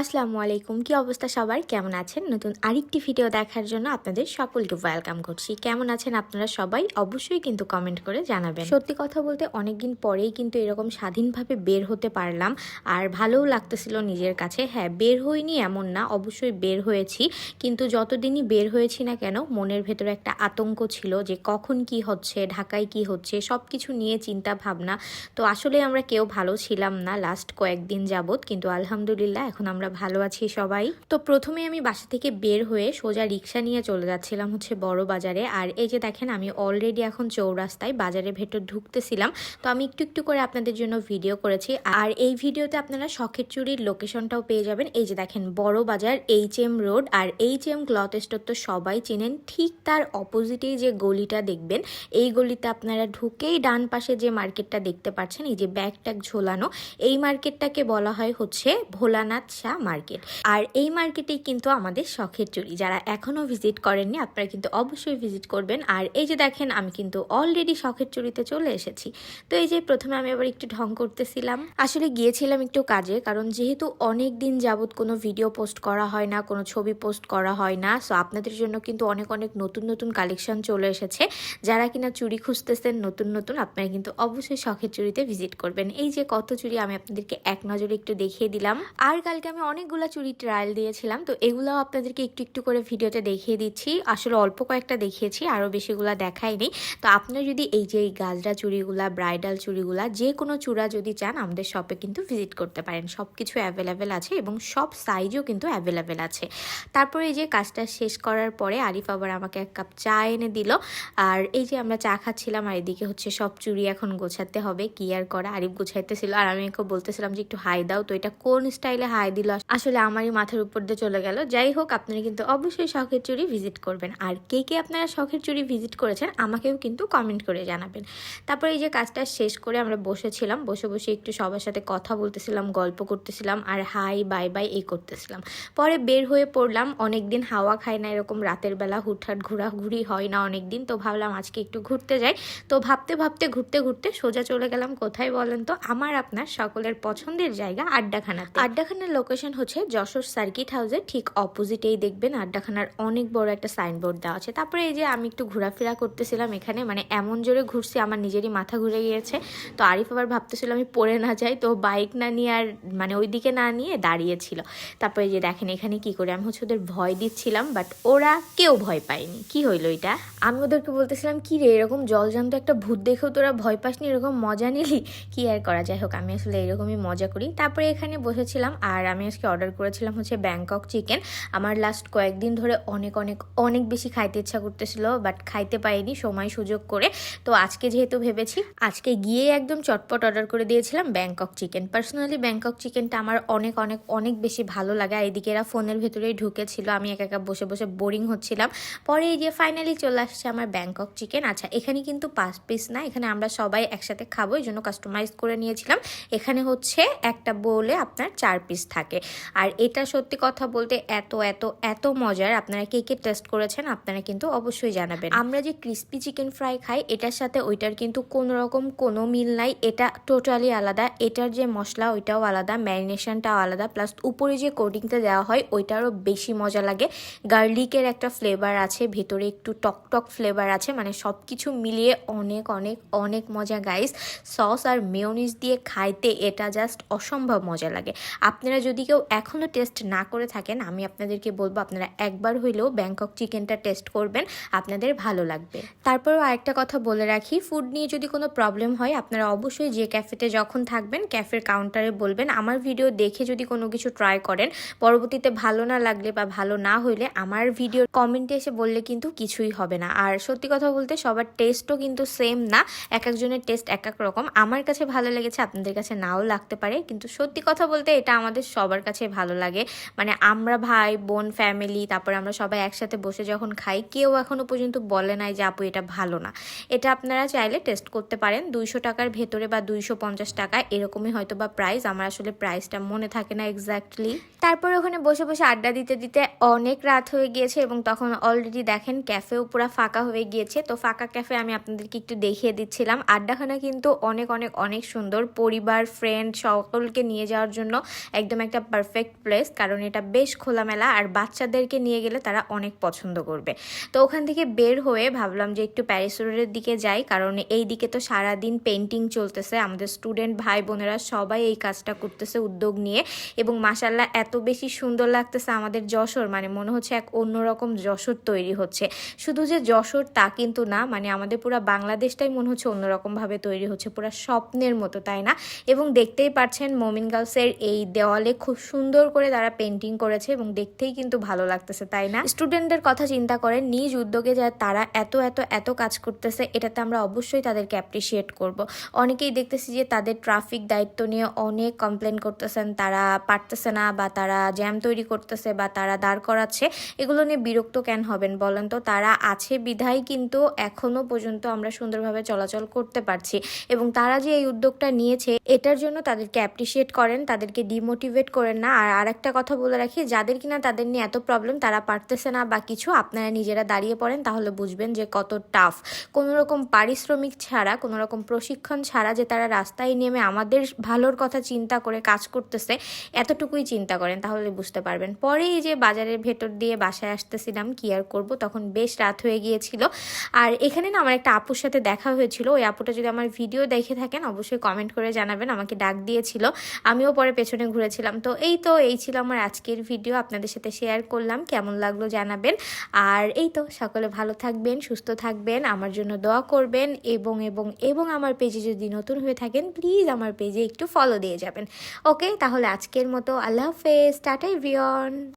আসসালামু আলাইকুম। কি অবস্থা সবার? কেমন আছেন? নতুন আরেকটি ভিডিও দেখার জন্য আপনাদের সকলকে ওয়েলকাম করছি। কেমন আছেন আপনারা সবাই? অবশ্যই কিন্তু কমেন্ট করে জানাবেন। সত্যি কথা বলতে অনেকদিন পরেই কিন্তু এরকম স্বাধীনভাবে বের হতে পারলাম। আর ভালোও লাগতেছিল নিজের কাছে। হ্যাঁ বের হইনি এমন না, অবশ্যই বের হয়েছি। কিন্তু যতদিনই বের হয়েছি না কেন, মনের ভেতরে একটা আতঙ্ক ছিল যে কখন কি হচ্ছে, ঢাকায় কি হচ্ছে সব কিছু নিয়ে চিন্তা ভাবনা তো আসলে আমরা কেউ ভালো ছিলাম না লাস্ট কয়েকদিন যাবত কিন্তু আলহামদুলিল্লাহ, এখন আমরা ভালো আছি সবাই। তো প্রথমে আমি বাসা থেকে বের হয়ে সোজা রিক্সা নিয়ে চলে যাচ্ছিলাম হচ্ছে বড় বাজারে। আর এই যে দেখেন, আমি অলরেডি এখন চৌরাস্তায় বাজারের ভেতর ঢুকতেছিলাম। তো আমি একটু একটু করে আপনাদের জন্য ভিডিও করেছি। আর এই ভিডিওতে আপনারা শখের চুরির লোকেশনটাও পেয়ে যাবেন। এই যে দেখেন, বড় বাজার এইচ এম রোড আর এইচ এম ক্লথ স্টোর তো সবাই চেনেন। ঠিক তার অপোজিটেই যে গলিটা দেখবেন, এই গলিতে আপনারা ঢুকেই ডান পাশে যে মার্কেটটা দেখতে পাচ্ছেন, এই যে ব্যাগ ট্যাগ ঝোলানো, এই মার্কেটটাকে বলা হয় হচ্ছে ভোলানাথ শাহ মার্কেট আর এই মার্কেটেই কিন্তু আমাদের শখের চুরি। যারা এখনও ভিজিট করেননি, আপনারা কিন্তু অবশ্যই ভিজিট করবেন। আর এই যে দেখেন, আমি কিন্তু অলরেডি শখের চুরিতে চলে এসেছি। তো এই যে প্রথমে আমি আবার একটু ঢং করতেছিলাম। আসলে গিয়েছিলাম একটু কাজে, কারণ যেহেতু অনেক দিন যাবত কোনো ভিডিও পোস্ট করা হয় না, কোনো ছবি পোস্ট করা হয় না সো আপনাদের জন্য কিন্তু অনেক অনেক নতুন নতুন কালেকশন চলে এসেছে। যারা কিনা চুরি খুঁজতেছেন, নতুন নতুন, আপনারা কিন্তু অবশ্যই শখের চুরিতে ভিজিট করবেন। এই যে কত চুরি আমি আপনাদেরকে এক নজরে একটু দেখিয়ে দিলাম। আর কালকে আমি অনেকগুলো চুরি ট্রায়াল দিয়েছিলাম, তো এগুলোও আপনাদেরকে একটু একটু করে ভিডিওতে দেখিয়ে দিচ্ছি। আসলে অল্প কয়েকটা দেখিয়েছি, আরও বেশিগুলা দেখাইনি। তো আপনারা যদি এই যে গাজরা চুড়িগুলা ব্রাইডাল চুড়িগুলা যে কোনো চূড়া যদি চান, আমাদের শপে কিন্তু ভিজিট করতে পারেন। সব কিছু অ্যাভেলেবেল আছে এবং সব সাইজও কিন্তু অ্যাভেলেবেল আছে। তারপরে এই যে কাজটা শেষ করার পরে আরিফ আবার আমাকে এক কাপ চা এনে দিল। আর এই যে আমরা চা খাচ্ছিলাম, আর এদিকে হচ্ছে সব চুড়ি এখন গোছাতে হবে, কি আর করা? আরিফ গোছাইতেছিল, আর আমি ওকে বলতেছিলাম যে, একটু হাই দাও। তো এটা কোন স্টাইলে হাই দিল? আসলে আমারই মাথার উপর দিয়ে চলে গেল। যাই হোক, আপনারা কিন্তু অবশ্যই শখের চুরি ভিজিট করবেন। আর কে কে আপনারা শখের চুরি ভিজিট করেছেন, আমাকেও কিন্তু কমেন্ট করে জানাবেন। তারপরে এই যে কাজটা শেষ করে আমরা বসেছিলাম, বসে বসে একটু সবার সাথে কথা বলতেছিলাম, গল্প করতেছিলাম, আর হাই বাই বাই এই করতেছিলাম। পরে বের হয়ে পড়লাম অনেক দিন হাওয়া খায় না, এরকম রাতের বেলা হুটহাট ঘোরাঘুরি হয় না অনেক দিন তো ভাবলাম আজকে একটু ঘুরতে যাই। তো ভাবতে ভাবতে, ঘুরতে ঘুরতে সোজা চলে গেলাম, কোথায় বলেন তো? আমার, আপনার সকলের পছন্দের জায়গা আড্ডাখানা আড্ডাখানার লোকেশন হচ্ছে যশোর সার্কিট হাউসের ঠিক অপোজিটেই দেখবেন আড্ডাখানার অনেক বড় একটা সাইনবোর্ড দেওয়া আছে। তারপরে এই যে আমি একটু ঘোরাফেরা করতেছিলাম এখানে মানে এমন জোরে ঘুরছি, আমার নিজেরই মাথা ঘুরে গিয়েছে। তো আরিফ আবার ভাবতেছিল আমি পড়ে না যাই, তো বাইক না নিয়ে আর মানে ওইদিকে না নিয়ে দাঁড়িয়েছিল। তারপরে যে দেখেন এখানে কি করে, আমি হচ্ছে ওদের ভয় দিচ্ছিলাম বাট ওরা কেউ ভয় পায়নি। কি হইল এটা? আমি ওদেরকে বলতেছিলাম, কি রে, এরকম জলজান্ত একটা ভূত দেখেও তোরা ভয় পাসনি? এরকম মজা নিলি? কি আর করা? যাই হোক, আমি আসলে এরকমই মজা করি। তারপরে এখানে বসেছিলাম, আর আমি আজকে অর্ডার করেছিলাম হচ্ছে ব্যাংকক চিকেন আমার লাস্ট কয়েকদিন ধরে অনেক অনেক অনেক বেশি খাইতে ইচ্ছা করতেছিল বাট খাইতে পাইনি সময় সুযোগ করে। তো আজকে যেহেতু ভেবেছি, আজকে গিয়ে একদম চটপট অর্ডার করে দিয়েছিলাম ব্যাংকক চিকেন পার্সোনালি ব্যাংকক চিকেনটা আমার অনেক অনেক অনেক বেশি ভালো লাগে। আর এদিকে এরা ফোনের ভেতরেই ঢুকেছিল, আমি একা একা বসে বসে বোরিং হচ্ছিলাম। পরে এই যে ফাইনালি চলে আসছে আমার ব্যাংকক চিকেন আচ্ছা এখানে কিন্তু পাঁচ পিস না, এখানে আমরা সবাই একসাথে খাব, এই জন্য কাস্টমাইজ করে নিয়েছিলাম। এখানে হচ্ছে একটা বোলে আপনার চার পিস থাকে। আর এটা সত্যি কথা বলতে এত এত এত মজার। আপনারা কে কে টেস্ট করেছেন আপনারা কিন্তু অবশ্যই জানাবেন। আমরা যে ক্রিস্পি চিকেন ফ্রাই খাই, এটার সাথে ওইটার কিন্তু কোনো রকম কোনো মিল নাই। এটা টোটালি আলাদা। এটার যে মশলা, ওইটাও আলাদা। ম্যারিনেশনটাও আলাদা। প্লাস উপরে যে কোটিংটা দেওয়া হয়, ওইটারও বেশি মজা লাগে। গার্লিকের একটা ফ্লেভার আছে, ভেতরে একটু টক টক ফ্লেভার আছে। মানে সব কিছু মিলিয়ে অনেক অনেক অনেক মজা গাইস সস আর মেয়নিজ দিয়ে খাইতে এটা জাস্ট অসম্ভব মজা লাগে। আপনারা যদি কেউ এখনও টেস্ট না করে থাকেন, আমি আপনাদেরকে বলব আপনারা একবার হইলেও ব্যাংকক চিকেনটা টেস্ট করবেন, আপনাদের ভালো লাগবে। তারপরেও আরেকটা কথা বলে রাখি ফুড নিয়ে যদি কোনো প্রবলেম হয়, আপনারা অবশ্যই যে ক্যাফেতে যখন থাকবেন ক্যাফের কাউন্টারে বলবেন, আমার ভিডিও দেখে যদি কোনো কিছু ট্রাই করেন, পরবর্তীতে ভালো না লাগলে বা ভালো না হইলে আমার ভিডিও কমেন্টে এসে বললে কিন্তু কিছুই হবে না। আর সত্যি কথা বলতে সবার টেস্টও কিন্তু সেম না, এক একজনের টেস্ট এক এক রকম। আমার কাছে ভালো লেগেছে, আপনাদের কাছে নাও লাগতে পারে, কিন্তু সত্যি কথা বলতে এটা আমাদের সবার কাছে ভালো লাগে। মানে আমরা ভাই, বোন ফ্যামিলি তারপরে আমরা সবাই একসাথে বসে যখন খাই, কেউ এখনও পর্যন্ত বলে নাই যে, আপু, এটা ভালো না। এটা আপনারা চাইলে টেস্ট করতে পারেন। দুইশো টাকার ভেতরে বা দুইশো পঞ্চাশ টাকা, এরকমই হয়তো বা প্রাইস আমার আসলে প্রাইসটা মনে থাকে না এক্স্যাক্টলি তারপরে ওখানে বসে বসে আড্ডা দিতে দিতে অনেক রাত হয়ে গিয়েছে এবং তখন অলরেডি দেখেন ক্যাফেও পুরো ফাঁকা হয়ে গিয়েছে। তো ফাঁকা ক্যাফে আমি আপনাদেরকে একটু দেখিয়ে দিচ্ছিলাম। আড্ডাখানা কিন্তু অনেক অনেক অনেক সুন্দর। পরিবার ফ্রেন্ড সকলকে নিয়ে যাওয়ার জন্য একদম একটা পারফেক্ট প্লেস কারণ এটা বেশ খোলামেলা আর বাচ্চাদেরকে নিয়ে গেলে তারা অনেক পছন্দ করবে। তো ওখান থেকে বের হয়ে ভাবলাম যে একটু প্যারিস রোডের দিকে যাই, কারণ এই দিকে তো সারাদিন পেন্টিং চলতেছে, আমাদের স্টুডেন্ট ভাই বোনেরা সবাই এই কাজটা করতেছে উদ্যোগ নিয়ে এবং মাসাল্লাহ এত বেশি সুন্দর লাগতেছে আমাদের যশোর মানে মনে হচ্ছে এক অন্যরকম যশোর তৈরি হচ্ছে। শুধু যে যশোর তা কিন্তু না মানে আমাদের পুরো বাংলাদেশটাই মনে হচ্ছে অন্যরকমভাবে তৈরি হচ্ছে, পুরো স্বপ্নের মতো, তাই না? এবং দেখতেই পাচ্ছেন মোমিন গার্লসের এই দেওয়ালে খুব সুন্দর করে তারা পেন্টিং করেছে এবং দেখতেই কিন্তু ভালো লাগতেছে, তাই না? স্টুডেন্টদের কথা চিন্তা করে নিজ উদ্যোগে যা তারা এত এত এত কাজ করতেছে, এটাতে আমরা অবশ্যই তাদেরকে অ্যাপ্রিসিয়েট করব। অনেকেই দেখতেছি যে তাদের ট্রাফিক দায়িত্ব নিয়ে অনেক কমপ্লেন করতেছেন, তারা পারতেছে না বা তারা জ্যাম তৈরি করতেছে বা তারা দাঁড় করাচ্ছে, এগুলো নিয়ে বিরক্ত কেন হবেন বলেন তো? তারা আছে বিধায় কিন্তু এখনও পর্যন্ত আমরা সুন্দরভাবে চলাচল করতে পারছি এবং তারা যে এই উদ্যোগটা নিয়েছে, এটার জন্য তাদেরকে অ্যাপ্রিসিয়েট করেন, তাদেরকে ডিমোটিভেট করেন না। আর আরেকটা কথা বলে রাখি, যাদের কিনা তাদের নিয়ে এত প্রবলেম তারা পারতেছে না বা কিছু, আপনারা নিজেরা দাঁড়িয়ে পড়েন, তাহলে বুঝবেন যে কত টাফ কোনো রকম পারিশ্রমিক ছাড়া কোনো রকম প্রশিক্ষণ ছাড়া যে তারা রাস্তায় নেমে আমাদের ভালোর কথা চিন্তা করে কাজ করতেছে, এতটুকুই চিন্তা করেন, তাহলে বুঝতে পারবেন। পরে এই যে বাজারের ভেতর দিয়ে বাসায় আসতেছিলাম, কি আর করব? তখন বেশ রাত হয়ে গিয়েছিল। আর এখানে না আমার একটা আপুর সাথে দেখা হয়েছিল। ওই আপুটা যদি আমার ভিডিও দেখে থাকেন, অবশ্যই কমেন্ট করে জানাবেন, আমাকে ডাক দিয়েছিল। আমিও পরে পেছনে ঘুরেছিলাম। তো এই তো, এই ছিল আমার আজকের ভিডিও আপনাদের সাথে শেয়ার করলাম, কেমন লাগল জানাবেন। আর এই তো, সকলে ভালো থাকবেন, সুস্থ থাকবেন, আমার জন্য দোয়া করবেন এবং এবং এবং আমার পেজে যদি নতুন হয়ে থাকেন প্লিজ আমার পেজে একটু ফলো দিয়ে যাবেন। ওকে তাহলে আজকের মতো, আল্লাহ হাফেজ, টাটা এভরিওয়ান